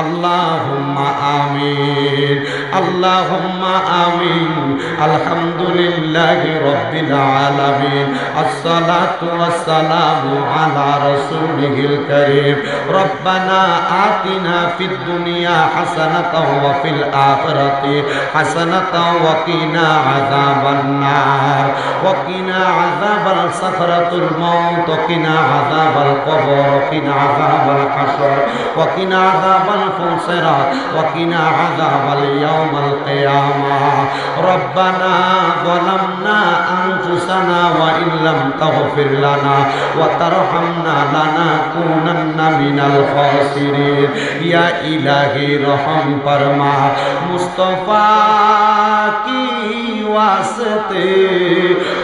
আল্লাহুম্মা আমিন আল্লাহুম্মা আমিন, আলহামদুলিল্লাহি রব্বিল আলামিন, আসসালাতু ওয়াসসালামু আলা রাসূলিহিল কারীম, রব্বানা আতিনা ফিদ দুনিয়া হাসানাতাও ওয়া ফিল আখিরাতি হাসানাতাও ওয়া কিনা আযাবান নার, ওয়া কিনা আযাবাল সাফরাতুল মাউত, ওয়া কিনা আযাবাল কবর, ওয়া কিনা আযাবাল হাসর ওয়া কিনা আযাবাল أنفسنا وقنا عذاب اليوم القيامة ربنا ظلمنا أنفسنا وإن لم تغفر لنا وترحمنا لنكونن من الخاسرين يا إلهي رحم فرما مصطفى کی واسطے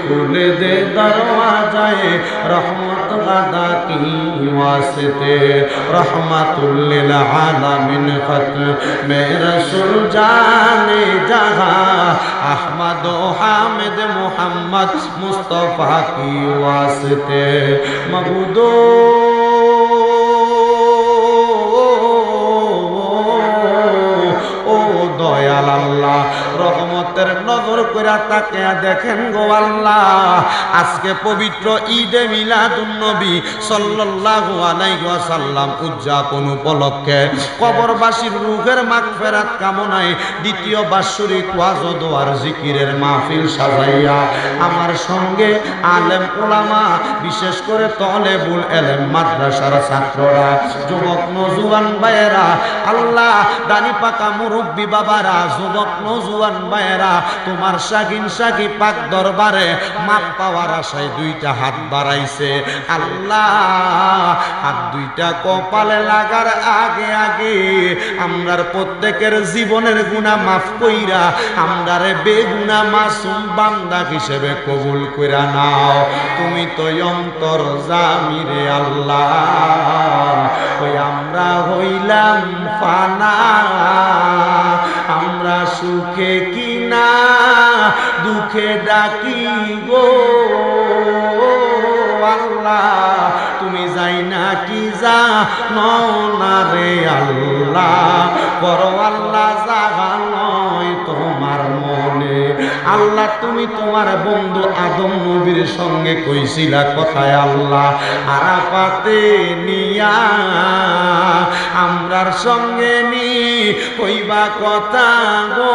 کھول دے دروازے رحم غدغدته واسطه رحمت للعالمين ختم رسول جان جہاں احمد و حامد محمد مصطفیٰ کی واسطے مبودو দয়াল আল্লাহ রহমতের নজর করে তাকে দেখেন গো আল্লাহ। আজকে পবিত্র ঈদে মিলাদুন নবী সাল্লাল্লাহু আলাইহি ওয়াসাল্লাম উদযাপন উপলক্ষে কবরবাসীর রূহের মাগফিরাত কামনায় দ্বিতীয় বাৎসরিক ওয়াজ ও দোয়ার জিকিরের মাহফিল সাজাইয়া আমার সঙ্গে আলেম ওলামা, বিশেষ করে তলেবুল এলেম মাদ্রাসার ছাত্ররা, যুবক নজুয়ান ভাইয়েরা, আল্লাহ দানি পাকা মুরব্বী বাবারা, যুবক নজুয়ান ভাইয়েরা তোমার শাকিন শাকি পাক দরবারে মাপ পাওয়ার আশায় দুইটা হাত বাড়াইছে। আল্লাহ, হাত দুইটা কপালে লাগার আগে আগে আমরার প্রত্যেকের জীবনের গুণা মাফ কইরা আমরারে বেগুনা মাসুম বান্দা হিসেবে কবুল কইরা নাও। তুমি তো অন্তর জামিরে আল্লাহ, ওই আমরা হইলাম ফানা। আমরা সুখে কিনা দুঃখে ডাকি গো। আল্লাহ, তুমি যাই না কি যা না রে আল্লাহ? বড় আল্লাহ জাগা নয় তোমার মনে আল্লাহ, তুমি তোমার বন্ধু আদম নবীর সঙ্গে কইছিলা কথায় আল্লাহ, আরাফাতে নিয়া আমরার সঙ্গে নি, কইবা কথা গো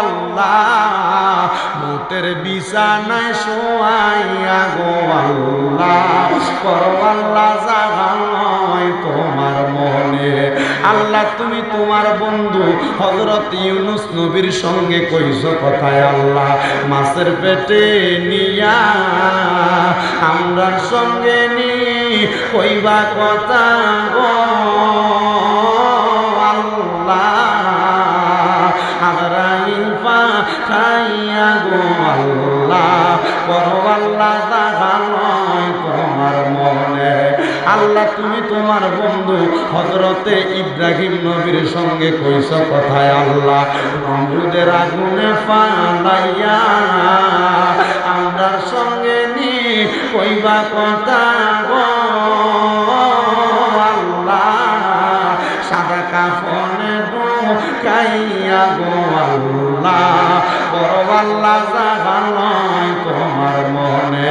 আল্লাহ মুতের বিছানায় শোয়াইয়া গো আল্লাহ করো আল্লাহ জাগা নয় তোমার মনে। আল্লাহ, তুমি তোমার বন্ধু হজরত ইউনুস নবীর সঙ্গে কইস কথায়, আল্লাহ, মাছের পেটে নিয়া আমরার সঙ্গে নি কইবা কথা গো আল্লাহ আমরা ইফা খাইয়া গো আল্লাহ আল্লাহ, তুমি তোমার বন্ধু হজরতে ইব্রাহিম নবীর সঙ্গে কইস কথায় আল্লাহ নমরুদের আগুনে পালাইয়া আমরার সঙ্গে নি, কইবা কথা গো আল্লাহ, সাদা কাফনে কাইয়া গো আল্লাহ। বড় আল্লাহ জাগা নয় তোমার মনে।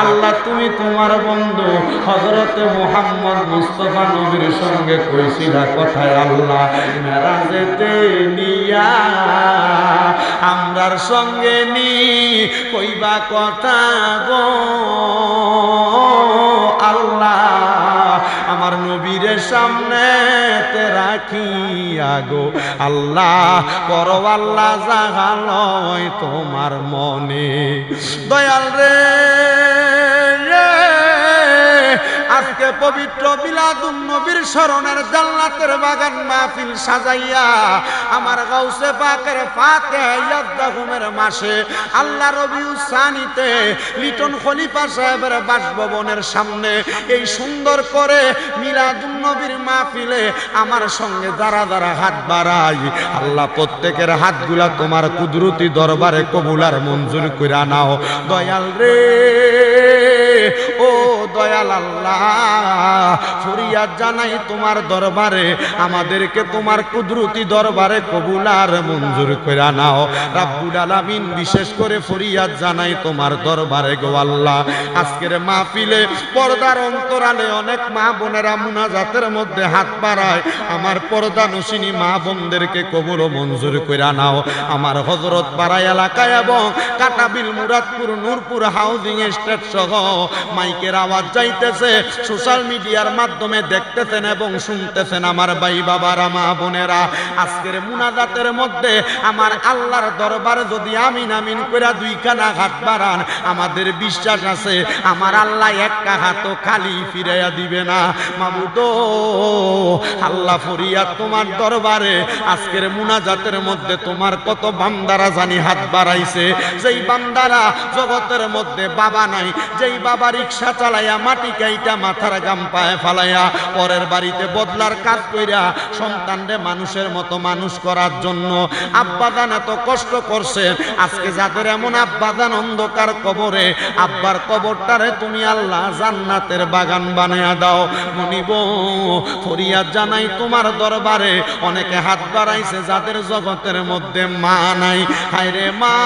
আল্লাহ, তুমি তোমার বন্ধু হজরতে মোহাম্মদ মুস্তফা নবীর সঙ্গে কইছিলা কথায় আল্লাহ, মেরাজেতে নিয়া আমরার সঙ্গে নি, কইবা কথা গো আল্লাহ। আমার নবীরের সামনে রাখিয়া গো আল্লাহ করো আল্লাহ জাগালয় তোমার মনে। দয়াল রে। আজকে পবিত্র বিলাদুন নবীর স্মরণের জান্নাতের বাগান মাহফিল সাজাইয়া আমার গাউসে পাকের ফাতে ইয়াদ্দাহুমের মাসে আল্লাহ রবি উসানিতে লিটন খলিফা সাহেবের বাসভবনের সামনে এই সুন্দর করে মিলাদুন নবীর মাহফিলে আমার সঙ্গে যারা যারা হাত বাড়াই আল্লাহ প্রত্যেকের হাতগুলা তোমার কুদরতি দরবারে কবুলার মঞ্জুর কইরা নাও দয়াল রে, ও দয়াল আল্লাহ জানাই তোমার দরবারে, আমাদেরকে তোমার কুদরতি দরবারে কবুল আর মঞ্জুর করে নাও। রাব্বুল বিশেষ করে ফরিয়াদ জানাই তোমার দরবারে গো আজকের মাহফিলে পর্দার অন্তরালে অনেক মা বোনেরা মুনাজাতের মধ্যে হাত বাড়ায়। আমার পর্দা নসিনী মা বোনদেরকে কবুল মঞ্জুর করে নাও। আমার হজরত পাড়া এলাকায় এবং কাটাবিল মুরাদপুর, নূরপুর হাউজিং এস্টেট সহ মাইকের আওয়াজ যাইতেছে সোশ্যাল মিডিয়ার মাধ্যমে দেখতেছেন এবং শুনতেছেন আমার ভাই বাবারা মা বোনেরা। আজকের মুনাজাতের মধ্যে আমার আল্লাহর দরবারে যদি আমিন আমিন করে দুইখানা হাত বাড়ান, আমাদের বিশ্বাস আছে, আমার আল্লাহ একটা হাতও খালি ফিরাইয়া দিবে না। মামুদ, আল্লাহ ফরিয়াদ তোমার দরবারে, আজকের মুনাজাতের মধ্যে তোমার কত বান্দারা জানি হাত বাড়াইছে। যেই বান্দারা জগতের মধ্যে বাবা নাই, যেই বাবা রিক্সা চালাইয়া মাটি কাইটা মাথার গাম পায়ে ফালাইয়া পরের বাড়িতে বদলার কাজ কইরা সন্তানরে মানুষের মতো মানুষ করার জন্য আব্বাদান এত কষ্ট করছে। আজকে যাদের এমন আব্বাদান অন্ধকার কবরে, আব্বার কবরটারে তুমি আল্লাহ জান্নাতের বাগান বানায়া দাও। মনিব ফরিয়াদ জানাই তোমার দরবারে, অনেকে হাত বাড়াইছে যাদের জগতের মধ্যে মা নাই। হায় রে মা!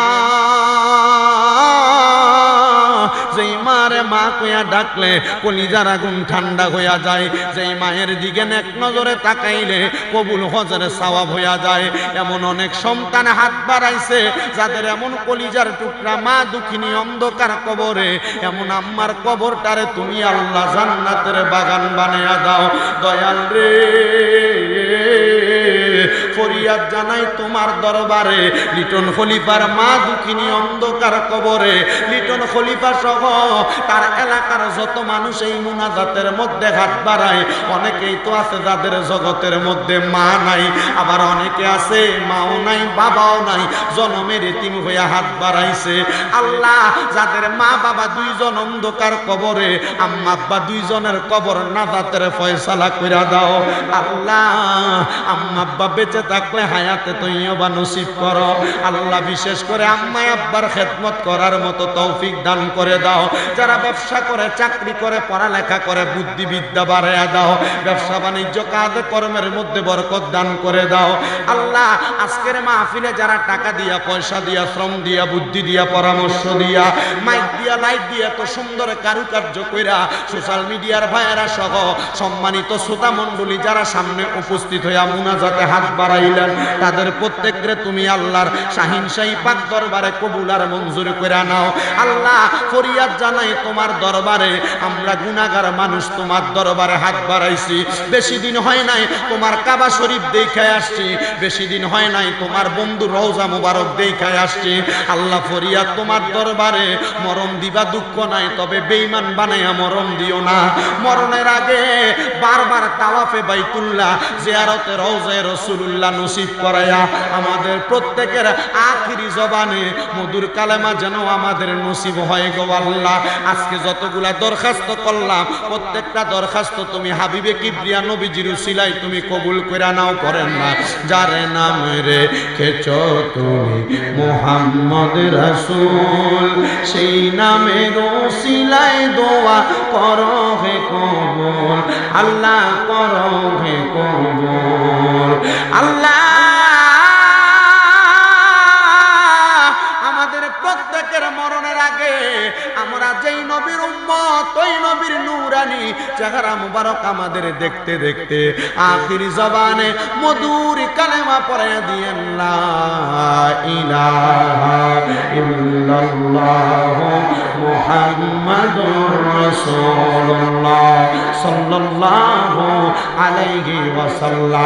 মারে মা কইয়া ডাকলে কলিজার আগুন ঠান্ডা হইয়া যায়, যেই মায়ের দিকে এক নজরে তাকাইলে কবুল হজরে সওয়াব হইয়া যায়। এমন অনেক সন্তান হাত বাড়াইছে, যাদের এমন কলিজার টুকরা মা দুঃখিনী অন্ধকার কবরে। এমন আম্মার কবরটারে তুমি আল্লাহ জান্নাতের বাগান বানাইয়া দাও। দয়াল রে। ফরিয়াদ জানাই তোমার দরবারে। লিটন খলিফার মা দুঃখিনী অন্ধকার কবরে। লিটন খলিফা সহ তার এলাকার যত মানুষ এই মুনাজাতের মধ্যে হাত বাড়ায়, অনেকেই তো আছে যাদের জগতের মধ্যে মা নাই, আবার অনেকে আছে মাও নাই, বাবাও নাই, জনমের এতিম হইয়া হাত বাড়াইছে। আল্লাহ যাদের মা বাবা দুইজন অন্ধকার কবরে, আম্মা আব্বা দুইজনের কবর নাজাতের ফয়সালা কইরা দাও। আল্লাহ আম্মা বেঁচে থাকলে হায়াতে তৈবা নসিব করো। আল্লাহ বিশেষ করে আম্মা আব্বার খেদমত করার মতো তৌফিক দান করে দাও। যারা ব্যবসা করে, চাকরি করে, পড়ালেখা করে, বুদ্ধিবিদ্যা বাড়াইয়া দাও। ব্যবসা বাণিজ্য, কাজ কর্মের মধ্যে বরকত দান করে দাও। আল্লাহ, আজকের মাহফিলে যারা টাকা দিয়া, পয়সা দিয়া, শ্রম দিয়া, বুদ্ধি দিয়া, পরামর্শ দিয়া, মাইক দিয়া লাইট দিয়া এত সুন্দর কারুকার্য কইরা সোশ্যাল মিডিয়ার ভাইয়েরা সহ সম্মানিত শ্রোতা মণ্ডলী যারা সামনে উপস্থিত হইয়া মুনাজাতে হাত বাড়াইলেন। তাদের প্রত্যেকরে তুমি আল্লাহর শাহিন শাহী পাক দরবারে কবুল আর মঞ্জুর করে নাও। আল্লাহ ফরিয়াদ জানাই তোমার দরবারে আমরা গুনাগার মানুষ, তোমার দরবারে হাত বাড়াইছি। বেশি দিন হয় নাই তোমার কাবা শরীফ দেখায় আসছি। বেশি দিন হয় নাই তোমার বন্ধু রওজা মুবারক দেখায় আসছি। আল্লাহ ফরিয়াদ, তোমার দরবারে মরণ দিবা দুঃখ নাই, তবে বেইমান বানাইয়া মরণ দিও না। মরণের আগে বারবার তাওয়াফে বাইতুল্লাহ, জিয়ারতে রওজায়ে রাসূলুল্লাহ নসিব করায়া আমাদের প্রত্যেকের আখিরি জবানে মধুর কালেমা যেন আমাদের নসিব হয় গো আল্লাহ। আজকে যতগুলা দরখাস্ত করলাম, প্রত্যেকটা দরখাস্ত তুমি হাবিবে কিবরিয়া নবীজির সিলাই তুমি কবুল করে নাও, করেন না। যার নাম রে খেচ তুমি মোহাম্মদ রাসূল, সেই নামের উসিলাই দোয়া করো হে কবুল। আল্লাহ করো হে কবুল। আল্লাহ নূরানি চেহারা মুবারক আমাদের দেখতে দেখতে আখির জবানে মধুর কালেমা পরে